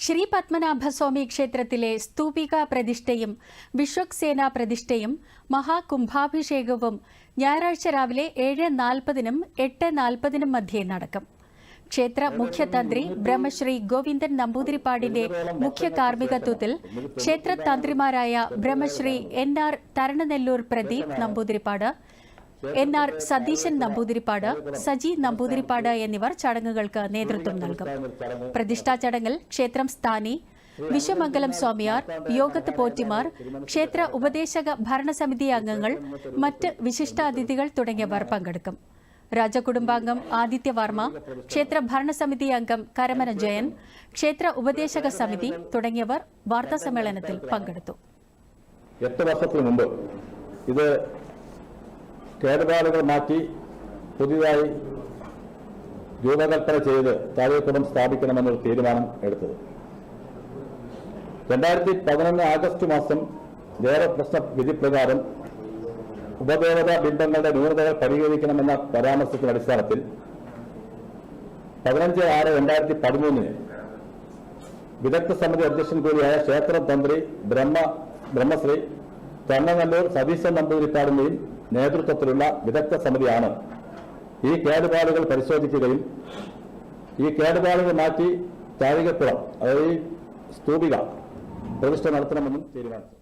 ശ്രീ പത്മനാഭസ്വാമി ക്ഷേത്രത്തിലെ സ്തൂപിക പ്രതിഷ്ഠയും വിശ്വക്സേന പ്രതിഷ്ഠയും മഹാകുംഭാഭിഷേകവും ഞായറാഴ്ച രാവിലെ ഏഴ് നാൽപ്പതിനും എട്ട് നാൽപ്പതിനും മധ്യേ നടക്കും. ക്ഷേത്ര മുഖ്യതന്ത്രി ബ്രഹ്മശ്രീ ഗോവിന്ദൻ നമ്പൂതിരിപ്പാടിന്റെ മുഖ്യ കാർമ്മികത്വത്തിൽ ക്ഷേത്ര തന്ത്രിമാരായ Brahmasree N R Tharananellur Pradeep Namboothiripad N R Satheesan Namboothiripad Saji Namboothiripad എന്നിവർ ചടങ്ങുകൾക്ക് നേതൃത്വം നൽകും. പ്രതിഷ്ഠാ ചടങ്ങിൽ ക്ഷേത്രം സ്ഥാനി വിശ്വമംഗലം സ്വാമിയാർ യോഗത്ത് പോറ്റിമാർ ക്ഷേത്ര ഉപദേശക ഭരണസമിതി അംഗങ്ങൾ മറ്റ് വിശിഷ്ടാതിഥികൾ തുടങ്ങിയവർ പങ്കെടുക്കും. രാജകുടുംബാംഗം ആദിത്യവർമ്മ ക്ഷേത്ര ഭരണസമിതി അംഗം കരമന ജയൻ ക്ഷേത്ര ഉപദേശക സമിതി തുടങ്ങിയവർ വാർത്താസമ്മേളനത്തിൽ പങ്കെടുത്തു. എട്ട് വർഷത്തിന് മുമ്പ് ഇത് കേടുപാടുകൾ മാറ്റി പുതിയതായി രൂപകൽപ്പന ചെയ്ത് താഴേക്കുടം സ്ഥാപിക്കണമെന്നൊരു തീരുമാനം എടുത്തത്. രണ്ടായിരത്തി പതിനൊന്ന് ആഗസ്റ്റ് മാസം ദേവപ്രശ്ന വിധി പ്രകാരം ഉപദേവതാ ബിംബങ്ങളുടെ ന്യൂനതകൾ പരിഹരിക്കണമെന്ന പരാമർശത്തിന്റെ അടിസ്ഥാനത്തിൽ പതിനഞ്ച് ആറ് രണ്ടായിരത്തി പതിമൂന്നിന് വിദഗ്ധ സമിതി അധ്യക്ഷൻ കൂടിയായ ക്ഷേത്ര തന്ത്രി ബ്രഹ്മ ബ്രഹ്മശ്രീ കണ്ണനല്ലൂർ സതീശൻ നമ്പൂതിരിപ്പാടിന്റെയും നേതൃത്വത്തിലുള്ള വിദഗ്ധ സമിതിയാണ്. ഈ കേടുപാടുകൾ പരിശോധിക്കുകയും ഈ കേടുപാടുകൾ മാറ്റി താഴികപ്പുറം അതായത് സ്തൂപിക പ്രതിഷ്ഠ നടത്തണമെന്നും തീരുമാനിച്ചു.